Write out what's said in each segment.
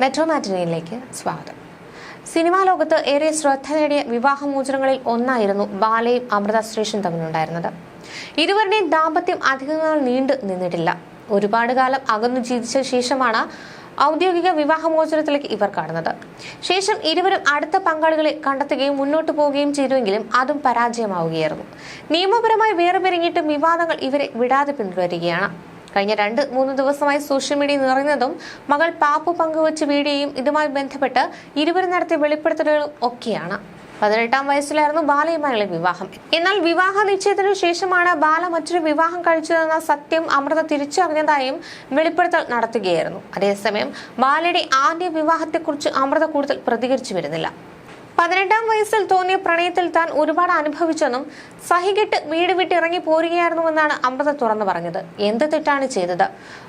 Metro മാറ്റിനയിലേക്ക് സ്വാഗതം. Cinema ലോകത്ത് ഏറെ ശ്രദ്ധ നേടിയ വിവാഹമോചനങ്ങളിൽ ഒന്നായിരുന്നു ബാലയും അമൃത സുരേഷും തമ്മിലുണ്ടായിരുന്നത്. ഇരുവരുടെയും ദാമ്പത്യം അധികനാൾ നീണ്ടു നിന്നിട്ടില്ല. ഒരുപാട് കാലം അകന്നു ജീവിച്ച ശേഷമാണ് ഔദ്യോഗിക വിവാഹമോചനത്തിലേക്ക് ഇവർ കടന്നത്. ശേഷം ഇരുവരും അടുത്ത പങ്കാളികളെ കണ്ടെത്തുകയും മുന്നോട്ട് പോവുകയും ചെയ്തുവെങ്കിലും അതും പരാജയമാവുകയായിരുന്നു. നിയമപരമായി വേറെ പിരിഞ്ഞിട്ടും വിവാദങ്ങൾ ഇവരെ വിടാതെ പിന്തുടരുകയാണ്. കഴിഞ്ഞ രണ്ട് മൂന്ന് ദിവസമായി സോഷ്യൽ മീഡിയ നിറഞ്ഞതും മകൾ പാപ്പു പങ്കുവച്ച വീഡിയോയും ഇതുമായി ബന്ധപ്പെട്ട് ഇരുവരും നടത്തിയ വെളിപ്പെടുത്തലുകളും ഒക്കെയാണ്. പതിനെട്ടാം വയസ്സിലായിരുന്നു ബാലയുമായുള്ള വിവാഹം. എന്നാൽ വിവാഹ നിശ്ചയത്തിനു ശേഷമാണ് ബാല മറ്റൊരു വിവാഹം കഴിച്ചതെന്ന സത്യം അമൃത തിരിച്ചറിഞ്ഞതായും വെളിപ്പെടുത്തൽ നടത്തുകയായിരുന്നു. അതേസമയം ബാലയുടെ ആദ്യ വിവാഹത്തെക്കുറിച്ച് അമൃത കൂടുതൽ പ്രതികരിച്ചു വരുന്നില്ല. പതിനെട്ടാം വയസ്സിൽ തോന്നിയ പ്രണയത്തിൽ താൻ ഒരുപാട് അനുഭവിച്ചെന്നും സഹികെട്ട് വീട് വിട്ട് ഇറങ്ങി പോരുകയായിരുന്നുവെന്നാണ് അമൃത തുറന്നു പറഞ്ഞത്. എന്ത് തെറ്റാണ് ചെയ്തത്?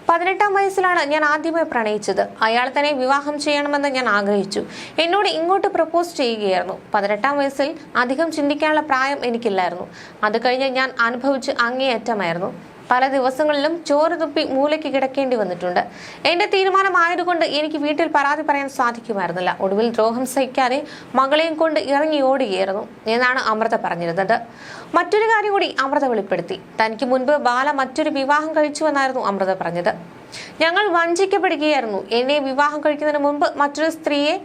പതിനെട്ടാം വയസ്സിലാണ് ഞാൻ ആദ്യമായി പ്രണയിച്ചത്. അയാൾ തന്നെ വിവാഹം ചെയ്യണമെന്ന് ഞാൻ ആഗ്രഹിച്ചു. എന്നോട് ഇങ്ങോട്ട് പ്രപ്പോസ് ചെയ്യുകയായിരുന്നു. പതിനെട്ടാം വയസ്സിൽ അധികം ചിന്തിക്കാനുള്ള പ്രായം എനിക്കില്ലായിരുന്നു. അത് കഴിഞ്ഞ് ഞാൻ അനുഭവിച്ച് അങ്ങേയറ്റമായിരുന്നു. പല ദിവസങ്ങളിലും ചോറ് തുപ്പി മൂലയ്ക്ക് കിടക്കേണ്ടി വന്നിട്ടുണ്ട്. എന്റെ തീരുമാനമായതുകൊണ്ട് എനിക്ക് വീട്ടിൽ പരാതി പറയാൻ സാധിക്കുമായിരുന്നില്ല. ഒടുവിൽ ദ്രോഹം സഹിക്കാതെ മകളെയും കൊണ്ട് ഇറങ്ങി ഓടുകയായിരുന്നു എന്നാണ് അമൃത പറഞ്ഞിരുന്നത്. മറ്റൊരു കാര്യം കൂടി അമൃത വെളിപ്പെടുത്തി. തനിക്ക് മുൻപ് ബാല മറ്റൊരു വിവാഹം കഴിച്ചുവെന്നായിരുന്നു അമൃത പറഞ്ഞത്. ഞങ്ങൾ വഞ്ചിക്കപ്പെടുകയായിരുന്നു. എന്നെ വിവാഹം കഴിക്കുന്നതിന് മുൻപ് മറ്റൊരു സ്ത്രീയെ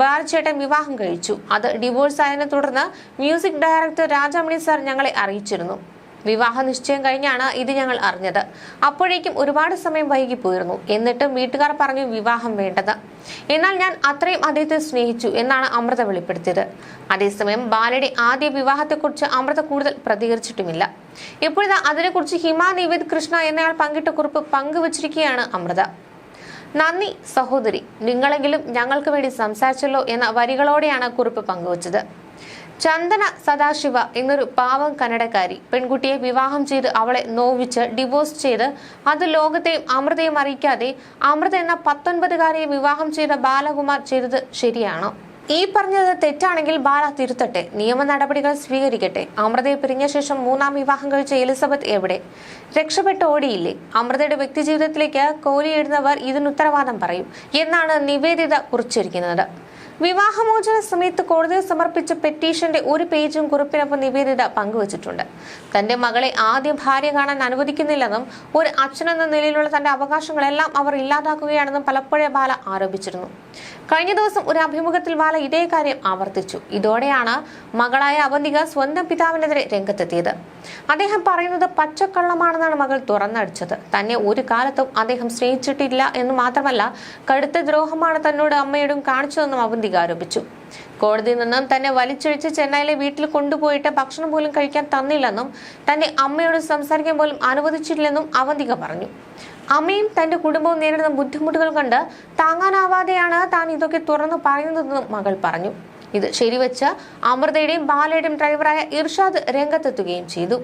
ബാലചേട്ടൻ വിവാഹം കഴിച്ചു. അത് ഡിവോഴ്സ് ആയതിനെ തുടർന്ന് മ്യൂസിക് ഡയറക്ടർ രാജാമണി സാർ ഞങ്ങളെ അറിയിച്ചിരുന്നു. വിവാഹ നിശ്ചയം കഴിഞ്ഞാണ് ഇത് ഞങ്ങൾ അറിഞ്ഞത്. അപ്പോഴേക്കും ഒരുപാട് സമയം വൈകിപ്പോയിരുന്നു എന്നിട്ടും വീട്ടുകാർ പറഞ്ഞു വിവാഹം വേണ്ടത്. എന്നാൽ ഞാൻ അത്രയും അദ്ദേഹത്തെ സ്നേഹിച്ചു എന്നാണ് അമൃത വെളിപ്പെടുത്തിയത്. അതേസമയം ബാലയുടെ ആദ്യ വിവാഹത്തെക്കുറിച്ച് അമൃത കൂടുതൽ പ്രതികരിച്ചിട്ടുമില്ല. ഇപ്പോഴിതാ അതിനെക്കുറിച്ച് ഹിമ നിവേദ് കൃഷ്ണ എന്നയാൾ പങ്കിട്ട കുറിപ്പ് പങ്കുവച്ചിരിക്കുകയാണ് അമൃത. നന്ദി സഹോദരി. നിങ്ങളെങ്കിലും ഞങ്ങൾക്ക് വേണ്ടി സംസാരിച്ചല്ലോ എന്ന വരികളോടെയാണ് കുറിപ്പ് പങ്കുവച്ചത്. ചന്ദന സദാശിവ എന്നൊരു പാവം കന്നഡക്കാരി പെൺകുട്ടിയെ വിവാഹം ചെയ്ത് അവളെ നോവിച്ച് ഡിവോഴ്സ് ചെയ്ത് അത് ലോകത്തെയും അമൃതയും അറിയിക്കാതെ അമൃത എന്ന പത്തൊൻപതുകാരിയെ വിവാഹം ചെയ്ത ബാലകുമാർ ചെയ്തത് ശരിയാണോ? ഈ പറഞ്ഞത് തെറ്റാണെങ്കിൽ ബാല തിരുത്തട്ടെ. നിയമ നടപടികൾ സ്വീകരിക്കട്ടെ. അമൃതയെ പിരിഞ്ഞ ശേഷം മൂന്നാം വിവാഹം കഴിച്ച എലിസബത്ത് എവിടെ? രക്ഷപ്പെട്ട് ഓടിയില്ലേ? അമൃതയുടെ വ്യക്തിജീവിതത്തിലേക്ക് ജീവിതത്തിലേക്ക് ഇതിന് ഉത്തരവാദം പറയും. എന്നാണ് നിവേദിത കുറിച്ചിരിക്കുന്നത്. വിവാഹമോചന സമയത്ത് കോടതിയിൽ സമർപ്പിച്ച പെറ്റീഷന്റെ ഒരു പേജും കുറിപ്പിനൊപ്പം നിവേദിത പങ്കുവച്ചിട്ടുണ്ട്. തന്റെ മകളെ ആദ്യ ഭാര്യ കാണാൻ അനുവദിക്കുന്നില്ലെന്നും ഒരു അച്ഛനെന്ന നിലയിലുള്ള തന്റെ അവകാശങ്ങളെല്ലാം അവർ ഇല്ലാതാക്കുകയാണെന്നും പലപ്പോഴേ ബാല ആരോപിച്ചിരുന്നു. കഴിഞ്ഞ ദിവസം ഒരു അഭിമുഖത്തിൽ ബാല ഇതേ കാര്യം ആവർത്തിച്ചു. ഇതോടെയാണ് മകളായ അവന്തിക സ്വന്തം പിതാവിനെതിരെ രംഗത്തെത്തിയത്. അദ്ദേഹം പറയുന്നത് പച്ചക്കള്ളമാണെന്നാണ് മകൾ തുറന്നടിച്ചത്. തന്നെ ഒരു കാലത്തും അദ്ദേഹം സ്നേഹിച്ചിട്ടില്ല എന്ന് മാത്രമല്ല കടുത്ത ദ്രോഹമാണ് തന്നോട് അമ്മയോടും കാണിച്ചതെന്നും അവന്തിക ആരോപിച്ചു. കോടതിയിൽ നിന്നും തന്നെ വലിച്ചൊഴിച്ച് ചെന്നൈയിലെ വീട്ടിൽ കൊണ്ടുപോയിട്ട് ഭക്ഷണം പോലും കഴിക്കാൻ തന്നില്ലെന്നും തന്റെ അമ്മയോട് സംസാരിക്കാൻ പോലും അനുവദിച്ചിട്ടില്ലെന്നും അവന്തിക പറഞ്ഞു. അമ്മയും തന്റെ കുടുംബവും നേരിടുന്ന ബുദ്ധിമുട്ടുകൾ കണ്ട് താങ്ങാനാവാതെയാണ് താൻ ഇതൊക്കെ തുറന്നു പറയുന്നതെന്നും മകൾ പറഞ്ഞു. ഇത് ശരിവെച്ച് അമൃതയുടെയും ബാലയുടെയും ഡ്രൈവറായ ഇർഷാദ് രംഗത്തെത്തുകയും ചെയ്തു.